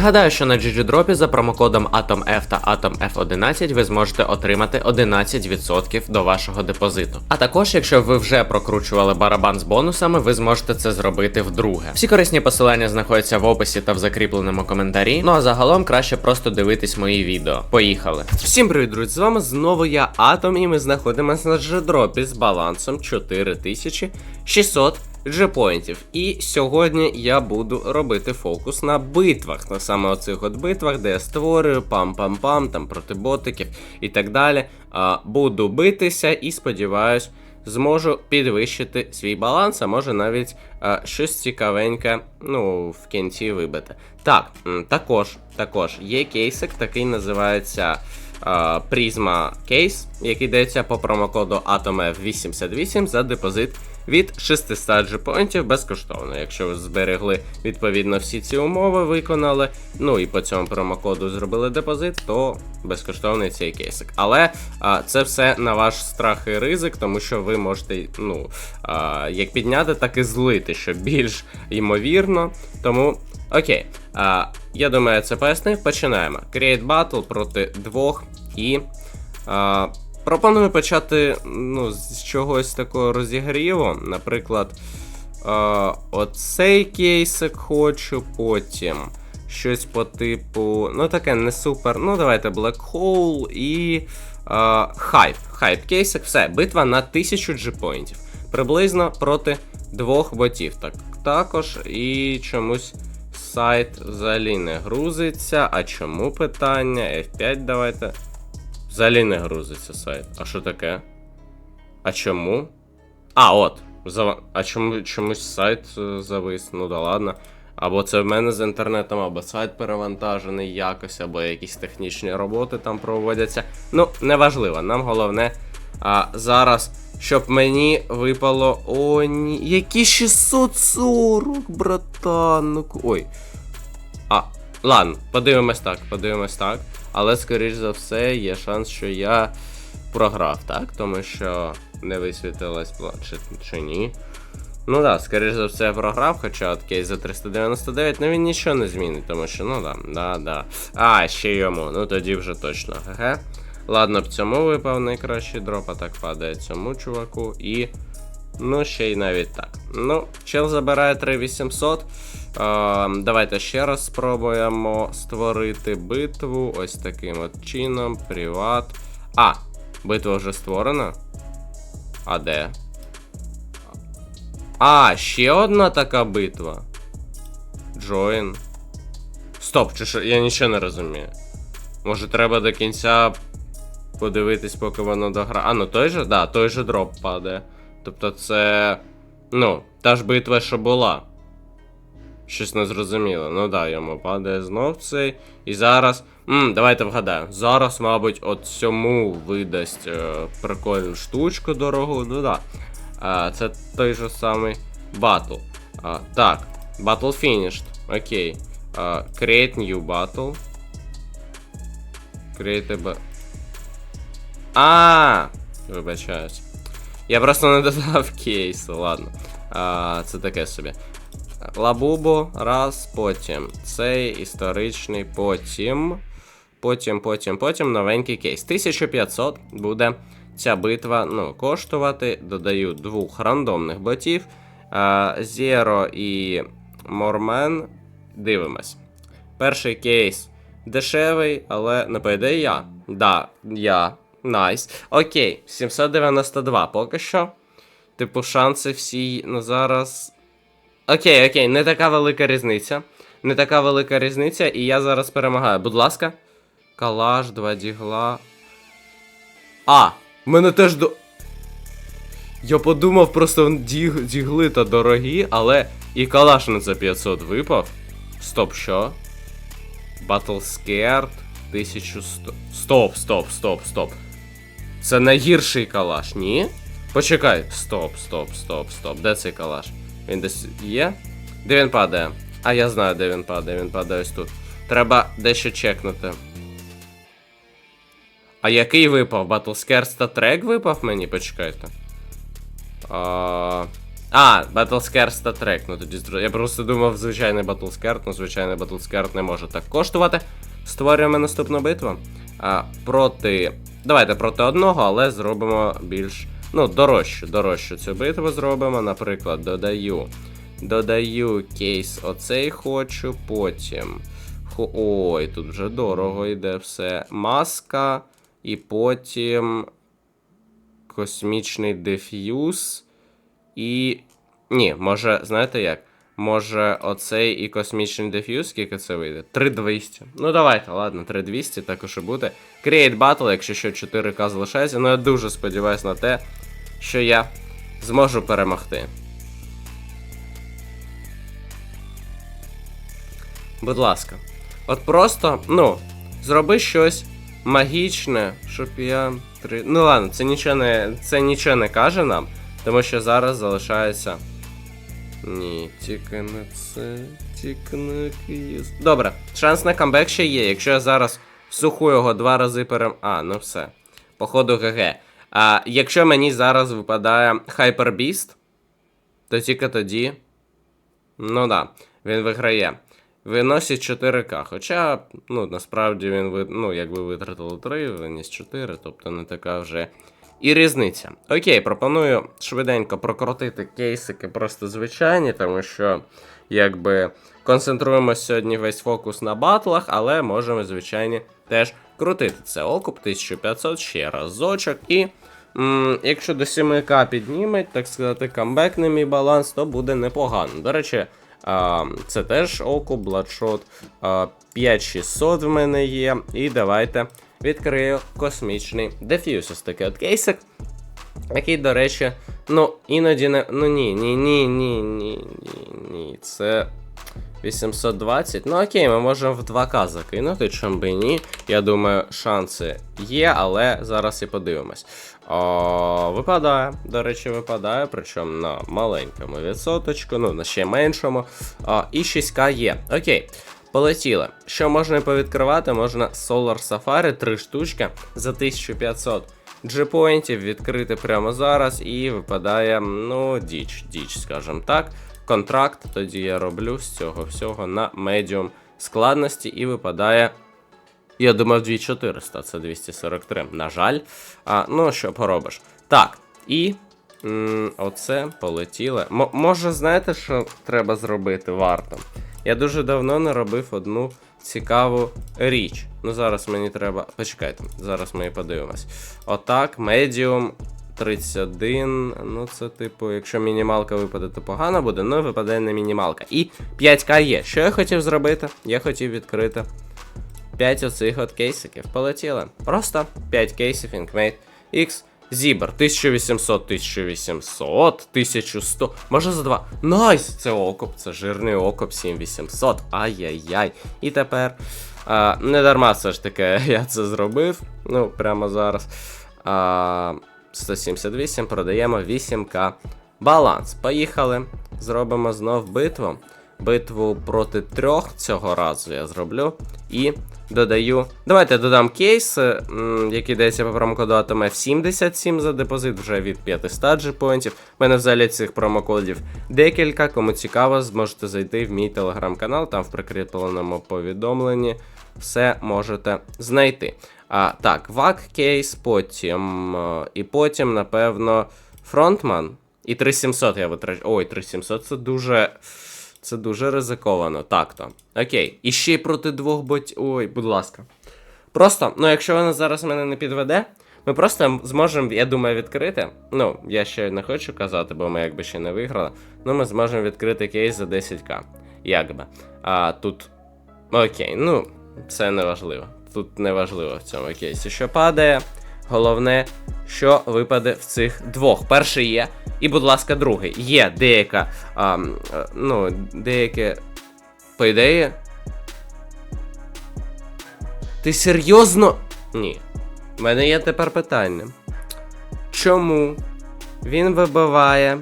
Нагадаю, що на GGDrop за промокодом AtomF та AtomF11 ви зможете отримати 11% до вашого депозиту. А також, якщо ви вже прокручували барабан з бонусами, ви зможете це зробити вдруге. Всі корисні посилання знаходяться в описі та в закріпленому коментарі. Ну а загалом краще просто дивитись мої відео. Поїхали! Всім привіт, друзі! З вами знову я Атом, і ми знаходимося на джедропі з балансом 4600 джепоінтів. І сьогодні я буду робити фокус на битвах, на саме оцих от битвах, де я створюю пам-пам-пам, там проти ботиків і так далі. А, буду битися і сподіваюсь, зможу підвищити свій баланс, а може навіть а, щось цікавеньке, ну, в кінці вибити. Так, також, також є кейсик, такий називається. Призма кейс, який дається по промокоду AtomF88 за депозит від 600 джепоінтів безкоштовно. Якщо ви зберегли відповідно всі ці умови, виконали, ну і по цьому промокоду зробили депозит, то безкоштовний цей кейсик. Але а, це все на ваш страх і ризик, тому що ви можете ну, а, як підняти, так і злити, що більш ймовірно. Тому окей. А, я думаю, це пояснив. Починаємо. Create Battle проти двох і. А, Пропоную почати ну, з чогось такого розігріву. Наприклад, е, оцей кейсик хочу, потім щось по типу. Ну, таке не супер. Ну, давайте Black Hole і е, Hype. Hype кейсик, все, битва на 1000 джипоінтів. Приблизно проти двох ботів. Так, також і чомусь. Сайт взагалі не грузиться. А чому питання? F5 давайте. Взагалі не грузиться сайт. А що таке? А чому? А, от. Зав... А чому чомусь сайт е, завис? Ну да ладно. Або це в мене з інтернетом, або сайт перевантажений якось, або якісь технічні роботи там проводяться. Ну, неважливо. Нам головне а, зараз, щоб мені випало. О, ні. Які 640, братан. Ой. А, ладно, подивимось так, подивимось так. Але, скоріш за все, є шанс, що я програв, так? Тому що не висвітилась пла- чи, ні. Ну да, скоріш за все, я програв, хоча от кейс за 399, ну він нічого не змінить, тому що, ну да, да, да. А, ще йому, ну тоді вже точно. Ге. Ладно, б цьому випав найкращий дроп, а так падає цьому чуваку. І. Ну, ще й навіть так. Ну, чел забирає 3800. А, давайте ще раз спробуємо створити битву ось таким от чином. Приват. А, битва вже створена. А де? А, ще одна така битва. Join. Стоп, чи що? Я нічого не розумію. Може треба до кінця подивитись, поки воно дограє. А, ну той же, да, той же дроп падає. Тобто це. Ну, та ж битва, що була. Щось незрозуміло. Ну да, йому падає знов цей. І зараз. Мм, давайте вгадаю. Зараз, мабуть, от цьому видасть е, прикольну штучку дорогу. Ну да. А, це той же самий батл. А, так, battle finished. Окей. А, create new battle. Create a А, вибачаюсь. Я просто не додав кейсу, ладно. А, це таке собі. Лабубо, раз, потім. Цей історичний, потім. Потім, потім, потім новенький кейс. 1500 буде ця битва ну, коштувати. Додаю двох рандомних ботів. Zero і Мормен. Дивимось. Перший кейс дешевий, але не пойде я. Да, я. Найс. Окей, 792 поки що. Типу, шанси всі, ну зараз. Окей, окей, не така велика різниця. Не така велика різниця, і я зараз перемагаю. Будь ласка. Калаш, два дігла. А! Мене теж до. Я подумав, просто діг, дігли та дорогі, але і калаш на це 500 випав. Стоп, що? Battle Scared 1100. Стоп, стоп, стоп, стоп. Це найгірший калаш, ні? Почекай. Стоп, стоп, стоп, стоп. Де цей калаш? Він десь є? Де він падає? А я знаю, де він падає. Він падає ось тут. Треба дещо чекнути. А який випав? Battlescares та трек випав мені? Почекайте. А... А, Battlescare статрек. Ну тоді Я просто думав, звичайний Battlescare, ну звичайний Battlescare не може так коштувати. Створюємо наступну битву. А, проти. Давайте проти одного, але зробимо більш. Ну, дорожчу, дорожчу цю битву зробимо. Наприклад, додаю. Додаю кейс оцей хочу, потім. Ой, тут вже дорого йде все. Маска. І потім. Космічний деф'юз. І. Ні, може, знаєте як? Може, оцей і космічний деф'юз, скільки це вийде? 3200. Ну давайте, ладно, 3200, також і буде. Create Battle, якщо що 4К залишається. Ну я дуже сподіваюся на те, що я зможу перемогти. Будь ласка. От просто, ну, зроби щось магічне, щоб я. Ну ладно, це нічого не. Це нічого не каже нам, тому що зараз залишається. Ні, тільки не це, тільки не київ. Добре, шанс на камбек ще є. Якщо я зараз в суху його два рази перем. А, ну все. Походу ГГ. А якщо мені зараз випадає Beast, то тільки тоді. Ну да, він виграє. Виносить 4К. Хоча, ну, насправді він ну, якби витратили 3, виніс 4, тобто не така вже і різниця. Окей, пропоную швиденько прокрутити кейсики просто звичайні, тому що якби концентруємося сьогодні весь фокус на батлах, але можемо, звичайні, теж крутити. Це окуп 1500 ще разочок. І м, якщо до 7К підніметь, так сказати, камбекне мій баланс, то буде непогано. До речі. А, це теж око, бладшот. 5600 в мене є. І давайте відкрию космічний деф'юз. Ось такий от кейсик. Який, до речі, ну, іноді не. Ну ні, ні, ні, ні, ні, ні, ні. Це 820. Ну окей, ми можемо в 2К закинути, чим би ні. Я думаю, шанси є, але зараз і подивимось. О, випадає, до речі, випадає, причому на маленькому відсоточку, ну на ще меншому. О, і 6К є. Окей. Полетіли. Що можна повідкривати? Можна Solar Safari 3 штучки за 1500 G-поінтів відкрити прямо зараз, і випадає, ну, діч, діч, скажімо так. Контракт тоді я роблю з цього всього на медіум складності, і випадає. Я думав 2400, це 243. На жаль. А, ну, що поробиш. Так, і. М, оце полетіло. М- може, знаєте, що треба зробити варто? Я дуже давно не робив одну цікаву річ. Ну, зараз мені треба. Почекайте, зараз ми подивимось. Отак, медіум 31. Ну, це типу, якщо мінімалка випаде, то погано буде, ну випаде не мінімалка. І 5К є. Що я хотів зробити? Я хотів відкрити 5 оцих от кейсиків. Полетіли. Просто 5 кейсів Inkmate X. Зібр 1800, 1800, 1100, може за 2. Найс! Це окоп, це жирний окоп 7800. Ай-яй-яй. І тепер. А, не дарма все ж таки я це зробив. Ну, прямо зараз. А, 178 продаємо 8к. Баланс. Поїхали. Зробимо знов битву. Битву проти трьох цього разу я зроблю. І додаю. Давайте додам кейс, який дається по промокоду AtomF 77 за депозит вже від 500 джипоінтів. У мене взагалі цих промокодів декілька. Кому цікаво, зможете зайти в мій телеграм-канал, там в прикріпленому повідомленні все можете знайти. А, так, вак кейс, потім. е, І потім, напевно, фронтман. І 3700 я витрачу. Ой, 3700 це дуже. Це дуже ризиковано. Так то. Окей. І ще й проти двох ботів. Ой, будь ласка. Просто, ну якщо вона зараз мене не підведе, ми просто зможемо, я думаю, відкрити. Ну, я ще не хочу казати, бо ми якби ще не виграли. Ну, ми зможемо відкрити кейс за 10к. Якби. А тут. Окей, ну, це не важливо. Тут не важливо в цьому кейсі, що падає. Головне, що випаде в цих двох. Перший є, і, будь ласка, другий. Є деяка. А, е, ну, деяке. По ідеї. Ти серйозно? Ні. У мене є тепер питання. Чому він вибиває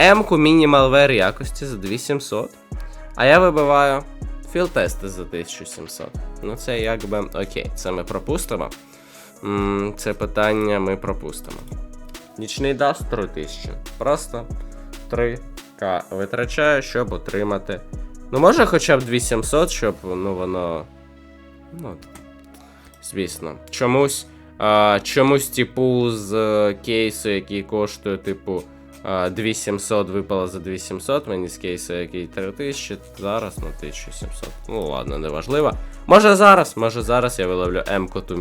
М-ку міні-малвер якості за 2700, а я вибиваю філ-тести за 1700. Ну це якби окей, це ми пропустимо. Це питання ми пропустимо. Нічний даст 3000. Просто 3К витрачаю, щоб отримати. Ну, може хоча б 2700, щоб ну, воно. Ну, звісно. Чомусь. А, чомусь, типу, з е, кейсу, який коштує, типу, а, 2700 випало за 2700, мені з кейсу, який 3000, зараз на 1700. Ну ладно, неважливо. Може зараз, може зараз я виловлю М-ку ту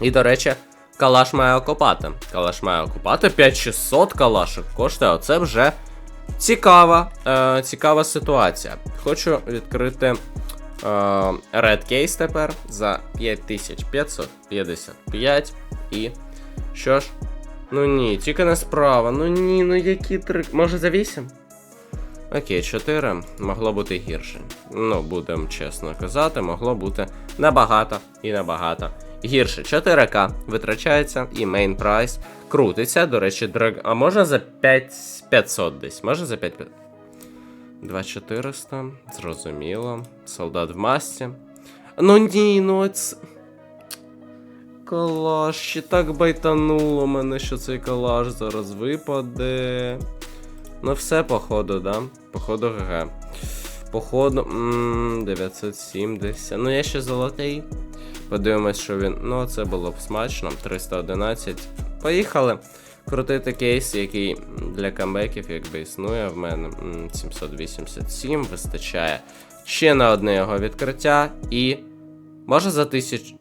І, до речі, калаш має окопати. Калаш має окупати 5600 калашок коштує, оце вже цікава, е, цікава ситуація. Хочу відкрити е, Red Case тепер за 5555. І. Що ж? Ну ні, тільки не справа. Ну ні, ну які три. Може за 8? Окей, 4 могло бути гірше. Ну, будемо чесно казати, могло бути набагато і набагато гірше. 4К витрачається і мейн прайс крутиться. До речі, драг... А можна за 5500 десь? Може за 5500? 2400, зрозуміло. Солдат в масці. Ну ні, ну це. Калаш, ще так байтануло мене, що цей калаш зараз випаде. Ну все, походу, да? Походу ГГ. Походу. м, 970. Ну я ще золотий. Подивимось, що він. Ну, це було б смачно. 311. Поїхали. Крутити кейс, який для камбеків якби існує в мене. 787 вистачає. Ще на одне його відкриття і. Може за тисяч.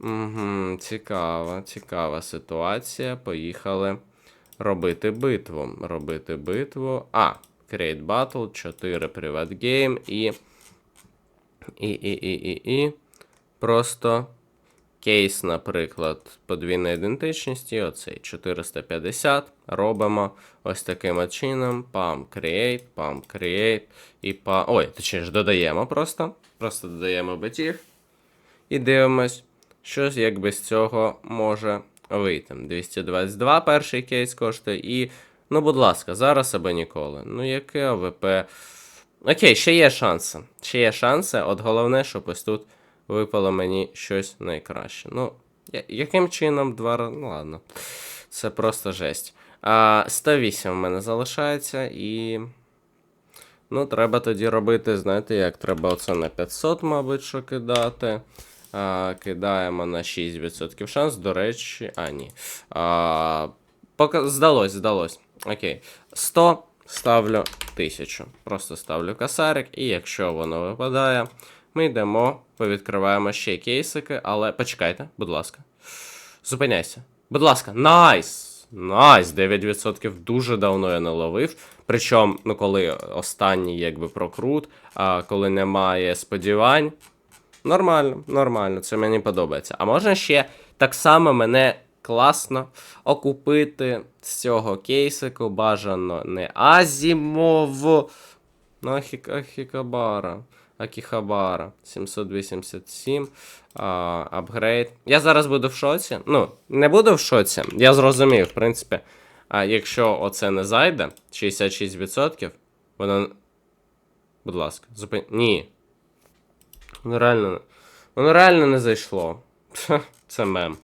Мгм, Цікава, цікава ситуація. Поїхали робити битву. Робити битву. А, Create Battle, 4 Private Game і. І, і, і, і, і. Просто кейс, наприклад, подвійної ідентичності. Оцей 450. Робимо ось таким чином. Pam create, pam create і pam. Ой, точніше, додаємо просто. Просто додаємо битів. І дивимось, що якби з цього може вийти. 222 перший кейс коштує. І, ну, будь ласка, зараз або ніколи. Ну, яке АВП. Окей, ще є шанси. Ще є шанси. От головне, щоб ось тут випало мені щось найкраще. Ну, яким чином два рази. Ну ладно. Це просто жесть. А, 108 в мене залишається і. Ну, треба тоді робити, знаєте, як треба оце на 500, мабуть, що кидати. А, кидаємо на 6% шанс. До речі, а, ні. А, пока... Здалось, здалось. Окей. 100 ставлю 1000. Просто ставлю касарик, і якщо воно випадає, ми йдемо, повідкриваємо ще кейсики, але почекайте, будь ласка. Зупиняйся. Будь ласка, найс! Найс! 9% дуже давно я не ловив. Причому, ну, коли останній якби прокрут, а коли немає сподівань. Нормально, нормально, це мені подобається. А можна ще так само мене класно окупити з цього кейсику. Бажано не Азімов. Ну, Ахікабара. Акіхабара. 787. А, апгрейд. Я зараз буду в шоці. Ну, не буду в шоці. Я зрозумів, в принципі. А якщо оце не зайде, 66%, воно. Будь ласка, зупин. Ні. Воно реально. Воно реально не зайшло. Це мем.